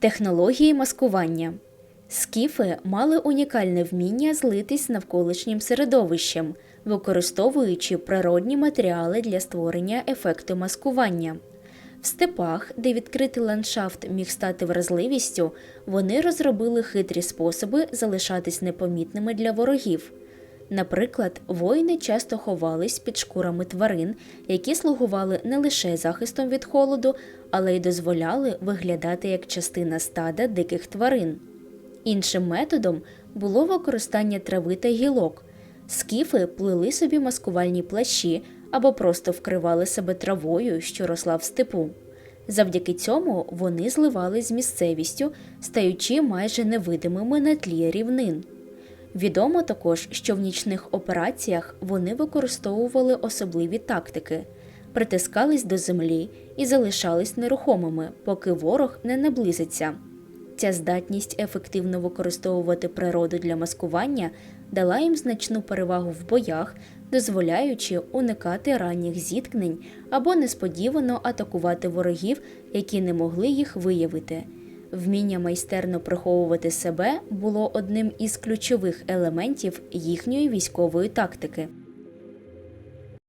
Технології маскування. Скіфи мали унікальне вміння злитись з навколишнім середовищем, використовуючи природні матеріали для створення ефекту маскування. В степах, де відкритий ландшафт міг стати вразливістю, вони розробили хитрі способи залишатись непомітними для ворогів. Наприклад, воїни часто ховались під шкурами тварин, які слугували не лише захистом від холоду, але й дозволяли виглядати як частина стада диких тварин. Іншим методом було використання трави та гілок. Скіфи плели собі маскувальні плащі або просто вкривали себе травою, що росла в степу. Завдяки цьому вони зливались з місцевістю, стаючи майже невидимими на тлі рівнин. Відомо також, що в нічних операціях вони використовували особливі тактики, притискались до землі і залишались нерухомими, поки ворог не наблизиться. Ця здатність ефективно використовувати природу для маскування дала їм значну перевагу в боях, дозволяючи уникати ранніх зіткнень або несподівано атакувати ворогів, які не могли їх виявити. Вміння майстерно приховувати себе було одним із ключових елементів їхньої військової тактики.